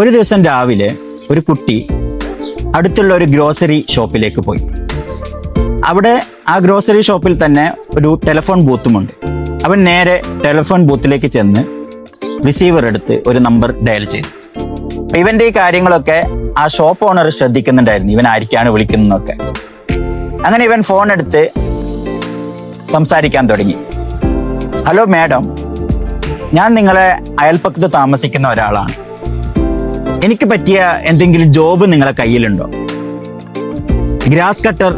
ഒരു ദിവസം രാവിലെ ഒരു കുട്ടി അടുത്തുള്ള ഒരു ഗ്രോസറി ഷോപ്പിലേക്ക് പോയി. അവിടെ ആ ഗ്രോസറി ഷോപ്പിൽ തന്നെ ഒരു ടെലിഫോൺ ബൂത്തുമുണ്ട്. അവൻ നേരെ ടെലിഫോൺ ബൂത്തിലേക്ക് ചെന്ന് റിസീവർ എടുത്ത് ഒരു നമ്പർ ഡയൽ ചെയ്തു. അപ്പം ഇവന്റെ ഈ കാര്യങ്ങളൊക്കെ ആ ഷോപ്പ് ഓണർ ശ്രദ്ധിക്കുന്നുണ്ടായിരുന്നു. ഇവൻ ആയിരിക്കാണ് വിളിക്കുന്നതൊക്കെ. അങ്ങനെ ഇവൻ ഫോൺ എടുത്ത് സംസാരിക്കാൻ തുടങ്ങി. ഹലോ മാഡം ഞാൻ നിങ്ങളെ അയൽപ്പക്കത്ത് താമസിക്കുന്ന ഒരാളാണ്. എനിക്ക് പറ്റിയ എന്തെങ്കിലും ജോബ് നിങ്ങളെ കയ്യിലുണ്ടോ? ഗ്രാസ് കട്ടർ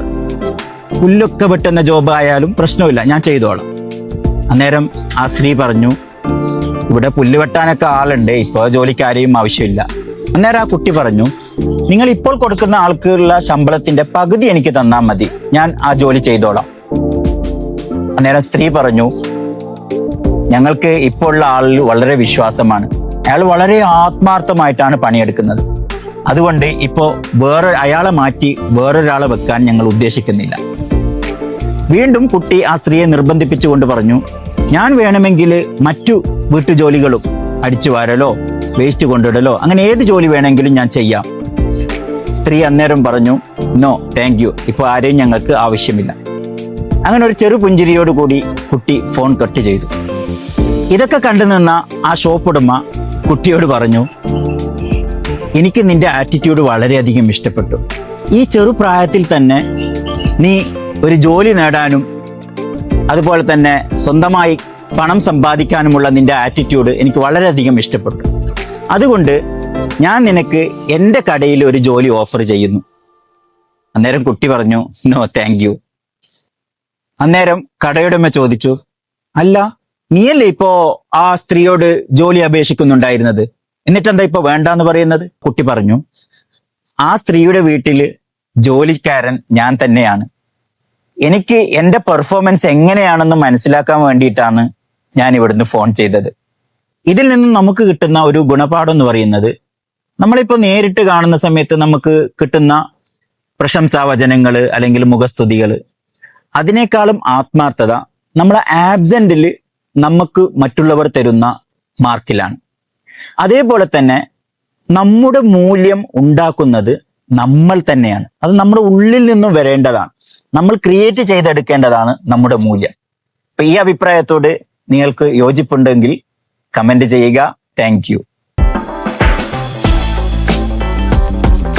പുല്ലൊക്കെ വെട്ടുന്ന ജോബ് ആയാലും പ്രശ്നമില്ല ഞാൻ ചെയ്തോളാം. അന്നേരം ആ സ്ത്രീ പറഞ്ഞു ഇവിടെ പുല്ല് വെട്ടാനൊക്കെ ആളുണ്ട് ഇപ്പോൾ ജോലിക്കാരെയും ആവശ്യമില്ല. അന്നേരം ആ കുട്ടി പറഞ്ഞു നിങ്ങൾ ഇപ്പോൾ കൊടുക്കുന്ന ആൾക്കുള്ള ശമ്പളത്തിന്റെ പകുതി എനിക്ക് തന്നാൽ മതി ഞാൻ ആ ജോലി ചെയ്തോളാം. അന്നേരം സ്ത്രീ പറഞ്ഞു ഞങ്ങൾക്ക് ഇപ്പോൾ ഉള്ള ആളിൽ വളരെ വിശ്വാസമാണ് അയാൾ വളരെ ആത്മാർത്ഥമായിട്ടാണ് പണിയെടുക്കുന്നത്. അതുകൊണ്ട് ഇപ്പോൾ വേറെ അയാളെ മാറ്റി വേറൊരാളെ വെക്കാൻ ഞങ്ങൾ ഉദ്ദേശിക്കുന്നില്ല. വീണ്ടും കുട്ടി ആ സ്ത്രീയെ നിർബന്ധിപ്പിച്ചുകൊണ്ട് പറഞ്ഞു ഞാൻ വേണമെങ്കിൽ മറ്റു വീട്ടുജോലികളും അടിച്ചു വാരലോ വേസ്റ്റ് കൊണ്ടിടലോ അങ്ങനെ ഏത് ജോലി വേണമെങ്കിലും ഞാൻ ചെയ്യാം. സ്ത്രീ അന്നേരം പറഞ്ഞു നോ താങ്ക് യു ഇപ്പോൾ ആരെയും ഞങ്ങൾക്ക് ആവശ്യമില്ല. അങ്ങനെ ഒരു ചെറു പുഞ്ചിരിയോടുകൂടി കുട്ടി ഫോൺ കട്ട് ചെയ്തു. ഇതൊക്കെ കണ്ടു നിന്ന ആ ഷോപ്പ് ഉടമ കുട്ടിയോട് പറഞ്ഞു എനിക്ക് നിന്റെ ആറ്റിറ്റ്യൂഡ് വളരെയധികം ഇഷ്ടപ്പെട്ടു. ഈ ചെറുപ്രായത്തിൽ തന്നെ നീ ഒരു ജോലി നേടാനും അതുപോലെ തന്നെ സ്വന്തമായി പണം സമ്പാദിക്കാനുമുള്ള നിന്റെ ആറ്റിറ്റ്യൂഡ് എനിക്ക് വളരെയധികം ഇഷ്ടപ്പെട്ടു. അതുകൊണ്ട് ഞാൻ നിനക്ക് എന്റെ കടയിൽ ഒരു ജോലി ഓഫർ ചെയ്യുന്നു. അന്നേരം കുട്ടി പറഞ്ഞു നോ താങ്ക് യു അന്നേരം കടയുടമ ചോദിച്ചു അല്ല നീയല്ലേ ഇപ്പോ ആ സ്ത്രീയോട് ജോലി അപേക്ഷിക്കുന്നുണ്ടായിരുന്നത്? എന്നിട്ടെന്താ ഇപ്പൊ വേണ്ടാന്ന് പറയുന്നത്? കുട്ടി പറഞ്ഞു ആ സ്ത്രീയുടെ വീട്ടിൽ ജോലിക്കാരൻ ഞാൻ തന്നെയാണ്. എനിക്ക് എന്റെ പെർഫോമൻസ് എങ്ങനെയാണെന്ന് മനസ്സിലാക്കാൻ വേണ്ടിയിട്ടാണ് ഞാൻ ഇവിടുന്ന് ഫോൺ ചെയ്തത്. ഇതിൽ നിന്നും നമുക്ക് കിട്ടുന്ന ഒരു ഗുണപാഠം എന്ന് പറയുന്നത് നമ്മളിപ്പോ നേരിട്ട് കാണുന്ന സമയത്ത് നമുക്ക് കിട്ടുന്ന പ്രശംസാവചനങ്ങൾ അല്ലെങ്കിൽ മുഖസ്തുതികൾ അതിനേക്കാളും ആത്മാർത്ഥത നമ്മളെ ആബ്സെന്റിൽ നമുക്ക് മറ്റുള്ളവർ തരുന്ന മാർക്കിലാണ്. അതേപോലെ തന്നെ നമ്മുടെ മൂല്യം ഉണ്ടാക്കുന്നത് നമ്മൾ തന്നെയാണ്. അത് നമ്മുടെ ഉള്ളിൽ നിന്നും വരേണ്ടതാണ്. നമ്മൾ ക്രിയേറ്റ് ചെയ്തെടുക്കേണ്ടതാണ് നമ്മുടെ മൂല്യം. അപ്പൊ ഈ അഭിപ്രായത്തോട് നിങ്ങൾക്ക് യോജിപ്പുണ്ടെങ്കിൽ കമന്റ് ചെയ്യുക. താങ്ക്